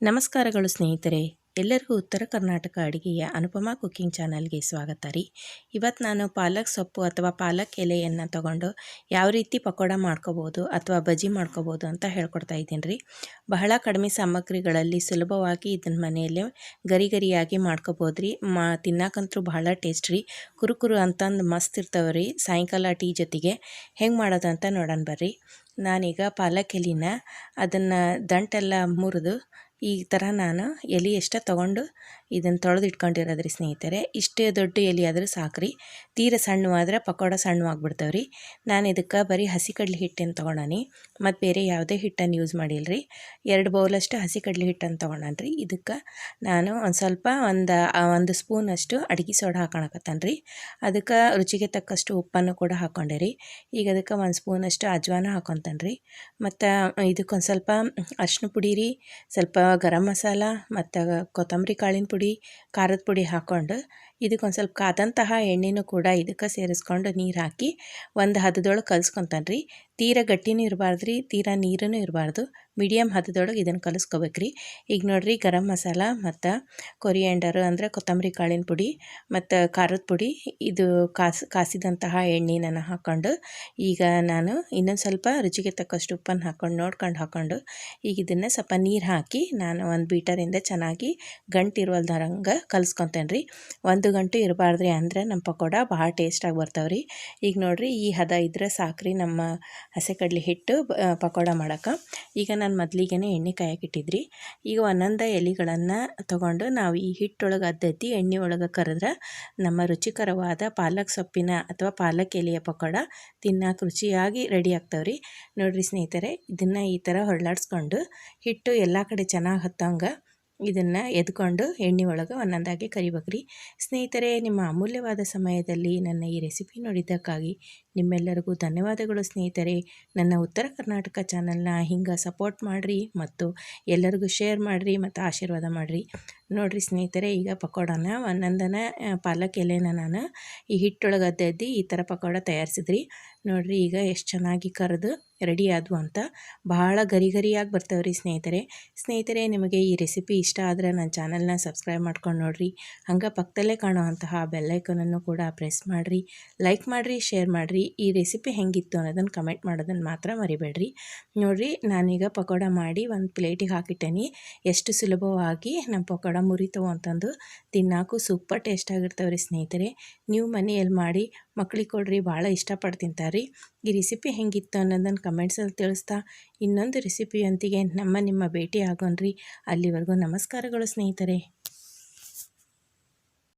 ನಮಸ್ಕಾರಗಳು ಸ್ನೇಹಿತರೆ. ಎಲ್ಲರಿಗೂ ಉತ್ತರ ಕರ್ನಾಟಕ ಅಡುಗೆಯ ಅನುಪಮ ಕುಕ್ಕಿಂಗ್ ಚಾನಲ್ಗೆ ಸ್ವಾಗತ ರೀ. ಇವತ್ತು ನಾನು ಪಾಲಕ್ ಸೊಪ್ಪು ಅಥವಾ ಪಾಲಕ್ ಎಲೆಯನ್ನು ತಗೊಂಡು ಯಾವ ರೀತಿ ಪಕೋಡ ಮಾಡ್ಕೋಬೋದು ಅಥವಾ ಬಜ್ಜಿ ಮಾಡ್ಕೋಬೋದು ಅಂತ ಹೇಳ್ಕೊಡ್ತಾ ಇದ್ದೀನಿ ರೀ. ಬಹಳ ಕಡಿಮೆ ಸಾಮಗ್ರಿಗಳಲ್ಲಿ ಸುಲಭವಾಗಿ ಇದನ್ನು ಮನೆಯಲ್ಲೇ ಗರಿ ಗರಿಯಾಗಿ ಮಾಡ್ಕೋಬೋದು ರೀ. ಮಾ ತಿನ್ನಕ್ಕಂತೂ ಬಹಳ ಟೇಸ್ಟ್ ರೀ. ಕುರುಕುರು ಅಂತಂದು ಮಸ್ತ್ ಇರ್ತಾವೆ ರೀ. ಸಾಯಂಕಾಲ ಟೀ ಜೊತೆಗೆ. ಹೆಂಗೆ ಮಾಡೋದಂತ ನೋಡೋಣ ಬರ್ರಿ. ನಾನೀಗ ಪಾಲಕ್ ಎಲಿನ ಅದನ್ನು ದಂಟೆಲ್ಲ ಮುರಿದು ಈ ಥರ ನಾನು ಎಲೆ ಎಷ್ಟು ತೊಗೊಂಡು ಇದನ್ನು ತೊಳೆದು ಇಟ್ಕೊಂಡಿರೋದ್ರಿ ಸ್ನೇಹಿತರೆ. ಇಷ್ಟೇ ದೊಡ್ಡ ಎಲೆ ಸಾಕ್ರಿ. ತೀರ ಸಣ್ಣವಾದ್ರೆ ಪಕೋಡ ಸಣ್ಣವಾಗ್ಬಿಡ್ತಾವೆ ರೀ ನಾನು ಇದಕ್ಕೆ ಬರೀ ಹಸಿ ಕಡ್ಲೆ ಹಿಟ್ಟನ್ನು ತೊಗೊಂಡಾನಿ ಮತ್ತು ಬೇರೆ ಯಾವುದೇ ಹಿಟ್ಟನ್ನು ಯೂಸ್ ಮಾಡಿಲ್ಲ ರೀ ಎರಡು ಬೌಲಷ್ಟು ಹಸಿ ಕಡ್ಲೆ ಹಿಟ್ಟನ್ನು ರೀ ಇದಕ್ಕೆ ನಾನು ಒಂದು ಸ್ವಲ್ಪ ಒಂದು ಒಂದು ಸ್ಪೂನಷ್ಟು ಅಡುಗೆ ಸೋಡಾ ಹಾಕೊಳಕತ್ತಾನ ರೀ ಅದಕ್ಕೆ ರುಚಿಗೆ ತಕ್ಕಷ್ಟು ಉಪ್ಪನ್ನು ಕೂಡ ಹಾಕ್ಕೊಂಡೆ ರೀ ಈಗ ಅದಕ್ಕೆ ಒಂದು ಸ್ಪೂನಷ್ಟು ಅಜ್ವಾನ ಹಾಕೊತಾನೆ ರೀ ಮತ್ತು ಇದಕ್ಕೊಂದು ಸ್ವಲ್ಪ ಅರ್ಶಿನ ಪುಡಿ ರೀ, ಸ್ವಲ್ಪ ಗರಂ ಮಸಾಲ, ಮತ್ತು ಕೊತ್ತಂಬರಿ ಕಾಳಿನ ಖಾರದ ಪುಡಿ ಹಾಕ್ಕೊಂಡು ಇದಕ್ಕೊಂದು ಸ್ವಲ್ಪ ಕಾದಂತಹ ಎಣ್ಣೆನೂ ಕೂಡ ಇದಕ್ಕೆ ಸೇರಿಸ್ಕೊಂಡು ನೀರು ಹಾಕಿ ಒಂದು ಹದದೊಳಗೆ ಕಲಿಸ್ಕೊತಾನೆ ರೀ ತೀರ ಗಟ್ಟಿನೂ ಇರಬಾರ್ದು ರೀ ತೀರಾ ನೀರೂ ಇರಬಾರ್ದು. ಮೀಡಿಯಮ್ ಹದದೊಳಗೆ ಇದನ್ನು ಕಲಿಸ್ಕೋಬೇಕು ರೀ ಈಗ ನೋಡಿರಿ ಗರಂ ಮಸಾಲ ಮತ್ತು ಕೊರಿಯಾಂಡರ್ ಅಂದರೆ ಕೊತ್ತಂಬರಿ ಕಾಳಿನ ಪುಡಿ ಮತ್ತು ಖಾರದ ಪುಡಿ, ಇದು ಕಾಸು ಕಾಸಿದಂತಹ ಎಣ್ಣೆನ ಹಾಕ್ಕೊಂಡು ಈಗ ನಾನು ಇನ್ನೊಂದು ಸ್ವಲ್ಪ ರುಚಿಗೆ ತಕ್ಕಷ್ಟು ಉಪ್ಪನ್ನು ಹಾಕ್ಕೊಂಡು ನೋಡ್ಕೊಂಡು ಹಾಕ್ಕೊಂಡು ಈಗ ಇದನ್ನು ಸ್ವಲ್ಪ ನೀರು ಹಾಕಿ ನಾನು ಒಂದು ಬೀಟರಿಂದ ಚೆನ್ನಾಗಿ ಗಂಟಿರುವಲ್ದಾರಂಗೆ ಕಲಿಸ್ಕೊತೇನೆ ರೀ ಒಂದು ಗಂಟು ಇರಬಾರ್ದ್ರಿ ಅಂದರೆ ನಮ್ಮ ಪಕೋಡ ಭಾಳ ಟೇಸ್ಟಾಗಿ ಬರ್ತಾವೆ ರೀ ಈಗ ನೋಡಿರಿ ಈ ಹದ ಇದ್ರೆ ಸಾಕ್ರಿ ನಮ್ಮ ಹಸೆ ಕಡ್ಲೆ ಹಿಟ್ಟು ಪಕೋಡ ಮಾಡೋಕೆ. ಈಗ ನಾನು ಮೊದಲಿಗೆ ಎಣ್ಣೆ ಕಾಯಕ್ಕಿಟ್ಟಿದ್ರಿ ಈಗ ಒಂದೊಂದು ಎಲೆಗಳನ್ನು ತೊಗೊಂಡು ನಾವು ಈ ಹಿಟ್ಟೊಳಗೆ ಅದ್ದೆತ್ತಿ ಎಣ್ಣೆ ಒಳಗೆ ಕರೆದ್ರೆ ನಮ್ಮ ರುಚಿಕರವಾದ ಪಾಲಕ್ ಸೊಪ್ಪಿನ ಅಥವಾ ಪಾಲಕ್ ಎಲೆಯ ಪಕೋಡ ತಿನ್ನಕ್ಕೆ ರುಚಿಯಾಗಿ ರೆಡಿ ಆಗ್ತಾವೆ ರೀ ನೋಡಿರಿ ಸ್ನೇಹಿತರೆ, ಇದನ್ನು ಈ ಥರ ಹೊರಳಾಡ್ಸ್ಕೊಂಡು ಹಿಟ್ಟು ಎಲ್ಲ ಕಡೆ ಚೆನ್ನಾಗಿ ಹತ್ತಂಗೆ ಇದನ್ನು ಎದ್ಕೊಂಡು ಎಣ್ಣೆ ಒಳಗೆ ಒಂದೊಂದಾಗಿ ಕರಿಬೇಕ್ರಿ. ಸ್ನೇಹಿತರೆ ನಿಮ್ಮ ಅಮೂಲ್ಯವಾದ ಸಮಯದಲ್ಲಿ ನನ್ನ ಈ ರೆಸಿಪಿ ನೋಡಿದ್ದಕ್ಕಾಗಿ ನಿಮ್ಮೆಲ್ಲರಿಗೂ ಧನ್ಯವಾದಗಳು ಸ್ನೇಹಿತರೆ. ನನ್ನ ಉತ್ತರ ಕರ್ನಾಟಕ ಚಾನಲ್ನ ಹಿಂಗೆ ಸಪೋರ್ಟ್ ಮಾಡಿರಿ ಮತ್ತು ಎಲ್ಲರಿಗೂ ಶೇರ್ ಮಾಡಿರಿ ಮತ್ತು ಆಶೀರ್ವಾದ ಮಾಡಿರಿ. ನೋಡಿರಿ ಸ್ನೇಹಿತರೆ, ಈಗ ಪಕೋಡನ ಒಂದೊಂದನ ಪಾಲಕ್ ಎಲೆನ ನಾನು ಈ ಹಿಟ್ಟೊಳಗೆ ಅದ್ದೆದ್ದು ಈ ಥರ ಪಕೋಡ ತಯಾರಿಸಿದ್ರಿ. ನೋಡಿರಿ ಈಗ ಎಷ್ಟು ಚೆನ್ನಾಗಿ ಕರೆದು ರೆಡಿ ಆದವು ಅಂತ ಭಾಳ ಗರಿ ಗರಿಯಾಗಿ ಬರ್ತವೆ ರೀ ಸ್ನೇಹಿತರೆ. ಸ್ನೇಹಿತರೆ, ನಿಮಗೆ ಈ ರೆಸಿಪಿ ಇಷ್ಟ ಆದರೆ ನನ್ನ ಚಾನಲ್ನ ಸಬ್ಸ್ಕ್ರೈಬ್ ಮಾಡ್ಕೊಂಡು ನೋಡಿರಿ. ಹಂಗೆ ಪಕ್ಕದಲ್ಲೇ ಕಾಣುವಂತಹ ಬೆಲ್ಲೈಕನನ್ನು ಕೂಡ ಪ್ರೆಸ್ ಮಾಡಿರಿ. ಲೈಕ್ ಮಾಡಿರಿ, ಶೇರ್ ಮಾಡಿರಿ. ಈ ರೆಸಿಪಿ ಹೆಂಗಿತ್ತು ಅನ್ನೋದನ್ನು ಕಮೆಂಟ್ ಮಾಡೋದನ್ನು ಮಾತ್ರ ಮರಿಬೇಡ್ರಿ. ನೋಡಿರಿ, ನಾನೀಗ ಪಕೋಡ ಮಾಡಿ ಒಂದು ಪ್ಲೇಟಿಗೆ ಹಾಕಿಟ್ಟೇನಿ. ಎಷ್ಟು ಸುಲಭವಾಗಿ ನಮ್ಮ ಪಕೋಡ ಮುರಿತವು ಅಂತಂದು ತಿನ್ನಾಕು ಸೂಪರ್ ಟೇಸ್ಟ್ ಆಗಿರ್ತಾವೆ ರೀ ಸ್ನೇಹಿತರೆ. ನೀವು ಮನೆಯಲ್ಲಿ ಮಾಡಿ ಮಕ್ಳಿಗೆ ಕೊಡ್ರಿ, ಭಾಳ ಇಷ್ಟಪಟ್ಟು ತಿಂತಾರೆ ಈ ರೆಸಿಪಿ ಹೆಂಗಿತ್ತು ಅನ್ನೋದನ್ನು ಕಮೆಂಟ್ಸಲ್ಲಿ ತಿಳಿಸ್ತಾ ಇನ್ನೊಂದು ರೆಸಿಪಿಯೊಂದಿಗೆ ನಮ್ಮ ನಿಮ್ಮ ಭೇಟಿ ಆಗೋಣ್ರಿ. ಅಲ್ಲಿವರೆಗೂ ನಮಸ್ಕಾರಗಳು ಸ್ನೇಹಿತರೆ.